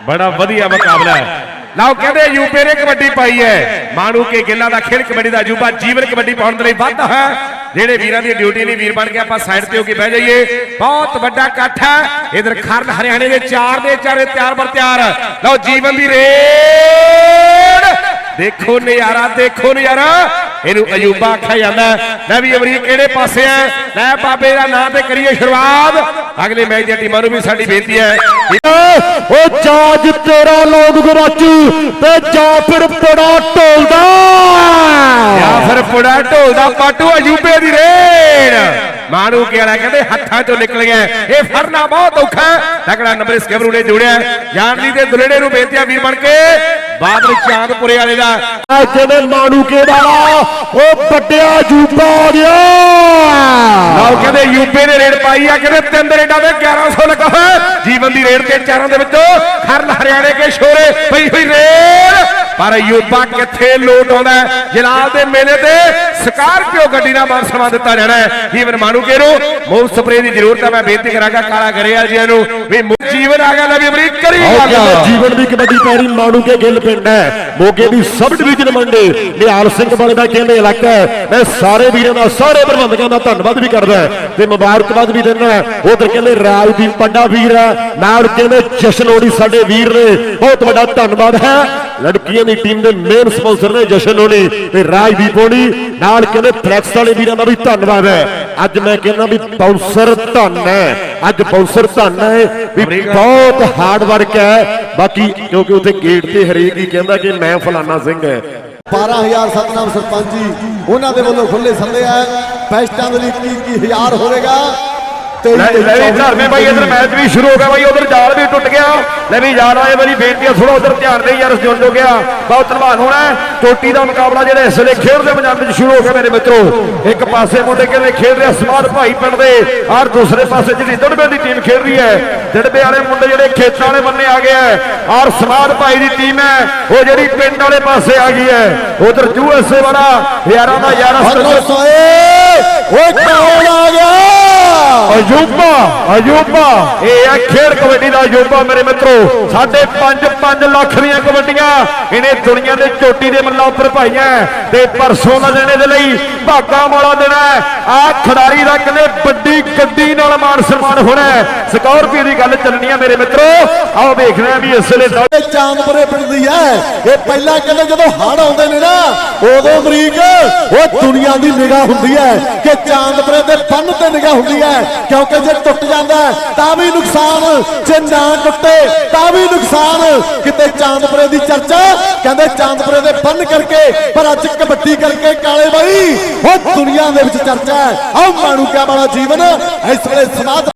ਬੜਾ ਵਧੀਆ ਮੁਕਾਬਲਾ ਹੈ। ਲਓ, ਕਹਿੰਦੇ ਯੂਪੀ ਨੇ ਕਬੱਡੀ ਪਾਈ ਹੈ। ਮਾਣੂ ਕੇ ਗਿੱਲਾ ਦਾ ਖੇਡ ਕਬੱਡੀ ਦਾ ਅਜੂਬਾ, ਜੀਵਨ ਕਬੱਡੀ ਪਾਉਣ ਦੇ ਲਈ ਵਾਧਾ ਹੈ। ਜਿਹੜੇ ਵੀਰਾਂ ਦੀ ਡਿਊਟੀ ਨਹੀਂ, ਵੀਰ ਬਣ ਕੇ ਆਪਾਂ ਸਾਈਡ ਤੇ ਹੋ ਕੇ ਬਹਿ ਜਾਈਏ। ਬਹੁਤ ਵੱਡਾ ਇਕੱਠ ਹੈ। ਇਧਰ ਖਰਲ ਹਰਿਆਣੇ ਦੇ ਚਾਰ ਦੇ ਚਾਰੇ ਤਿਆਰ ਬਰ ਤਿਆਰ। ਲਓ, ਜੀਵਨ ਦੀ ਰੇਡ। ਦੇਖੋ ਨਜ਼ਾਰਾ ਦੇਖੋ ਨਜ਼ਾਰਾ। ਇਹਨੂੰ ਅਯੂਬਾ ਆਖਿਆ ਜਾਂਦਾ ਹੈ। ਲੈ ਵੀ ਅਮਰੀਕ ਕਿਹੜੇ ਪਾਸੇ ਆ ਲੈ, ਬਾਬੇ ਦਾ ਨਾਂ ਤੇ ਕਰੀਏ ਸ਼ੁਰੂਆਤ। ਅਗਲੇ ਮੈਚ ਦੀਆਂ ਟੀਮਾਂ ਨੂੰ ਵੀ ਸਾਡੀ ਬੇਨਤੀ ਹੈ। ਉਹ ਜਾਜ ਤੇਰਾ ਲੋਕ ਗਰਾਚੂ ਤੇ ਜਾਂ ਫਿਰ ਬੜਾ ਢੋਲਦਾ। ਜਾਂ ਫਿਰ ਪੁੜਾ ਢੋਲ ਦਾ ਪਾਟੂ ਅਜੂਬੇ ਦੀ ਰੇਡ। ਮਾਣੂ ਕੇ ਵਾਲਾ ਕਹਿੰਦੇ ਹੱਥਾਂ ਚੋਂ ਨਿਕਲ ਗਿਆ ਇਹ ਫੜਨਾ ਬਹੁਤ ਔਖਾ ਹੈ। ਤਕੜਾ ਨੰਬਰ ਇਸ ਕੈਮਰੂ ਨੇ ਜੋੜਿਆ ਜਾਨਲੀ ਦੇ ਦੁਲੇੜੇ ਨੂੰ ਬੇਨਤੀਆ ਵੀਰ ਬਣ ਕੇ। ਬਾਦਲ ਚਾਂਦਪੁਰੇ ਵਾਲੇ ਦਾ। ਆ ਜਿਵੇਂ ਮਾਣੂਕੇ ਵਾਲਾ ਉਹ ਵੱਡਿਆ ਜੂਬਾ ਆ ਗਿਆ ਕਹਿੰਦੇ ਯੂਪੀ ਨੇ ਰੇਡ ਪਾਈ ਆ, ਕਹਿੰਦੇ ਤਿੰਨ ਰੇਡਾਂ ਦੇ 1100 ਲੱਗਾ ਹੋਇਆ ਜੀਵਨ ਦੀ ਰੇਡ ਤੇ ਚਾਰਾਂ ਦੇ ਵਿੱਚੋਂ ਖਰਲ ਹਰਿਆਣੇ ਕੇ ਸ਼ੋਰੇ ਪਈ ਹੋਈ ਰੇਡ। ਪਰ ਯੂਪਾ ਕਿੱਥੇ ਲੋਟ ਆਉਂਦਾ ਹੈ? ਜਲਾਲ ਦੇ ਮੇਲੇ ਤੇ ਸਕਾਰਪੀਓ ਗੱਡੀ ਨਾਲ ਮਾਨ ਸਨਮਾਨ ਦਿੱਤਾ ਜਾਣਾ ਹੈ। ਜੀਵਨ ਮਾਨੂਕੇ ਨੂੰ ਮੂਵ ਸਪਰੇ ਦੀ ਜ਼ਰੂਰਤ ਹੈ ਮੈਂ ਬੇਨਤੀ ਕਰਾਂਗਾ ਕਾਲਾ ਕਰਿਆ ਜੀ ਨੂੰ ਵੀ ਜੀਵਨ ਆ ਗਿਆ ਲੈ ਵੀ ਅਮਰੀਕ ਕਰੀ ਜੀਵਨ ਦੀ ਕਬੱਡੀ ਪੈਰੀ ਮਾਣੂਕੇ ਗਿੱਲ ਪਿੰਡ ਹੈ। ਮੋਗੇ ਦੀ ਸਬ ਡਿਵੀਜ਼ਨ ਮੰਡੇ ਨਿਹਾਲ ਸਿੰਘ ਵਾਲੇ ਦਾ ਕਹਿੰਦੇ ਇਲਾਕਾ ਹੈ। ਮੈਂ ਸਾਰੇ ਵੀਰਾਂ ਦਾ ਸਾਰੇ ਪ੍ਰਬੰਧਕਾਂ ਦਾ ਧੰਨਵਾਦ ਵੀ ਕਰਦਾ ਤੇ ਮੁਬਾਰਕਬਾਦ ਵੀ ਦਿੰਦਾ ਉਧਰ ਕਹਿੰਦੇ ਰਾਜਦੀਪ ਪੰਡਾ ਵੀਰ ਹੈ ਨਾਲ ਕਹਿੰਦੇ ਜਸ਼ਨ ਲੋੜੀ ਸਾਡੇ ਵੀਰ ਨੇ। ਬਹੁਤ ਵੱਡਾ ਧੰਨਵਾਦ ਹੈ। ਲੜਕੀਆਂ ਦੀ ਟੀਮ ਦੇ ਮੇਨ ਸਪਾਂਸਰ ਨੇ ਜਸ਼ਨ ਲੋੜੀ ਤੇ ਰਾਜਦੀਪ ਹੋਣੀ। ਨਾਲ ਕਹਿੰਦੇ ਫਲੈਕਸ ਵਾਲੇ ਵੀਰਾਂ ਦਾ ਵੀ ਧੰਨਵਾਦ ਹੈ। ਅੱਜ ਮੈਂ ਕਹਿੰਦਾ ਵੀ ਬਾਉਂਸਰ ਧੰਨ ਹੈ। ਅੱਜ ਬਾਉਂਸਰ ਧੰਨ ਹੈ। ਵੀ ਬਹੁਤ ਹਾਰਡ ਵਰਕ ਹੈ। ਬਾਕੀ ਕਿਉਂਕਿ ਉੱਥੇ ਗੇਟ ਤੇ ਹਰੇਕ ਹੀ ਕਹਿੰਦਾ ਕਿ ਮੈਂ ਫਲਾਨਾ ਸਿੰਘ ਹੈ। 12000 ਸਤਨਾਮ ਸਰਪੰਚ ਜੀ ਉਹਨਾਂ ਦੇ ਵੱਲੋਂ ਖੁੱਲੇ ਸੱਦੇ ਆ ਬੈਸਟਾਂ ਦੇ ਲਈ 21000 ਹੋਵੇਗਾ? ਤੇ ਲੈ ਲੈ ਵੀ ਧਰਮੇ ਬਾਈ ਇਧਰ ਮੈਚ ਵੀ ਸ਼ੁਰੂ ਹੋ ਗਿਆ ਬਾਈ ਉਧਰ ਜਾਲ ਵੀ ਟੁੱਟ ਗਿਆ। ਲੈ ਵੀ ਯਾਰ ਆਏ ਮੇਰੀ ਬੇਨਤੀ ਆ ਥੋੜਾ ਉਧਰ ਧਿਆਨ ਦੇ ਯਾਰ ਜੁੜ ਹੋ ਗਿਆ। ਬਹੁਤ ਧੰਨਵਾਦ ਹੋਣਾ ਹੈ। ਚੋਟੀ ਦਾ ਮੁਕਾਬਲਾ ਜਿਹੜਾ ਇਸ ਵੇਲੇ ਖੇਡ ਦੇ ਪੰਜਾਬ ਵਿੱਚ ਸ਼ੁਰੂ ਹੋ ਗਿਆ ਮੇਰੇ ਮਿੱਤਰੋ। ਇੱਕ ਪਾਸੇ ਮੁੰਡੇ ਕਹਿੰਦੇ ਖੇਡ ਰਹੇ ਸਮਾਦ ਭਾਈ ਪਿੰਡ ਦੇ ਔਰ ਦੂਸਰੇ ਪਾਸੇ ਜਿਹੜੀ ਦੜਬੇ ਦੀ ਟੀਮ ਖੇਡ ਰਹੀ ਹੈ। ਦੜਬੇ ਵਾਲੇ ਮੁੰਡੇ ਜਿਹੜੇ ਖੇਤਾਂ ਵਾਲੇ ਬੰਨੇ ਆ ਗਏ ਹੈ ਔਰ ਸਮਾਦ ਭਾਈ ਦੀ ਟੀਮ ਹੈ ਉਹ ਜਿਹੜੀ ਪਿੰਡ ਵਾਲੇ ਪਾਸੇ ਆ ਗਈ ਹੈ। ਉਧਰ ਯੂਐਸਏ ਵਾਲਾ ਯਾਰਾਂ ਦਾ ਯਾਰਾ ਸੋਏ ਓਏ ਅਜੂਬਾ ਅਜੂਬਾ ਇਹ ਆ ਖੇਡ ਕਬੱਡੀ ਦਾ ਅਜੂਬਾ ਮੇਰੇ ਮਿੱਤਰੋ। ਸਾਡੇ 5 5 ਲੱਖ ਦੀਆਂ ਕਬੱਡੀਆਂ ਇਹਨੇ ਦੁਨੀਆ ਦੇ ਚੋਟੀ ਦੇ ਮੱਲਾਂ ਉੱਪਰ ਪਾਈਆਂ। ਤੇ ਪਰਸੋਂ ਦਾ ਦਿਨ ਇਹਦੇ ਲਈ ਭਾਗਾ ਵਾਲਾ ਦਿਨ ਆ ਖਿਡਾਰੀ ਦਾ ਕਹਿੰਦੇ ਵੱਡੀ ਗੱਡੀ ਨਾਲ ਮਾਨ ਸਨਮਾਨ ਹੋਣਾ ਹੈ। ਸਕਾਰਪੀਓ ਦੀ ਗੱਲ ਚੱਲਣੀ ਆ, ਮੇਰੇ ਮਿੱਤਰੋ। ਆਓ ਵੇਖਦੇ ਆ ਵੀ ਇਸ ਵੇਲੇ ਦੌੜ- ਚਾਂਦਪੁਰੇ ਪਿੰਡ ਦੀ ਹੈ। ਇਹ ਪਹਿਲਾਂ ਕਹਿੰਦੇ ਜਦੋਂ ਹੜ ਆਉਂਦੇ ਨੇ ਨਾ ਉਦੋਂ ਅਮਰੀਕ ਉਹ ਦੁਨੀਆ ਦੀ ਨਿਗਾਹ ਹੁੰਦੀ ਹੈ ਕਿ ਚਾਂਦਪੁਰੇ ਦੇ ਫਨ ਤੇ ਨਿਗਾਹ ਹੁੰਦੀ ਹੈ, ਕਿਉਂਕਿ ਜੇ ਟੁੱਟ ਜਾਂਦਾ ਤਾਂ ਵੀ ਨੁਕਸਾਨ। ਜੇ ਨਾ ਟੁੱਟੇ, ਤਾਂ ਵੀ ਨੁਕਸਾਨ। ਕਿਤੇ ਚਾਂਦਪੁਰੇ ਦੀ ਚਰਚਾ, ਕਹਿੰਦੇ ਚਾਂਦਪੁਰੇ ਦੇ ਫਨ ਕਰਕੇ, ਪਰ ਅੱਜ ਕਬੱਡੀ ਕਰਕੇ ਕਾਲੇ ਬਾਈ ਉਹ ਦੁਨੀਆ ਦੇ ਵਿੱਚ ਚਰਚਾ ਹੈ। ਆਹ ਮਾਣੂਕਿਆ ਵਾਲਾ ਜੀਵਨ, ਇਸ ਵੇਲੇ ਸਮਾਧ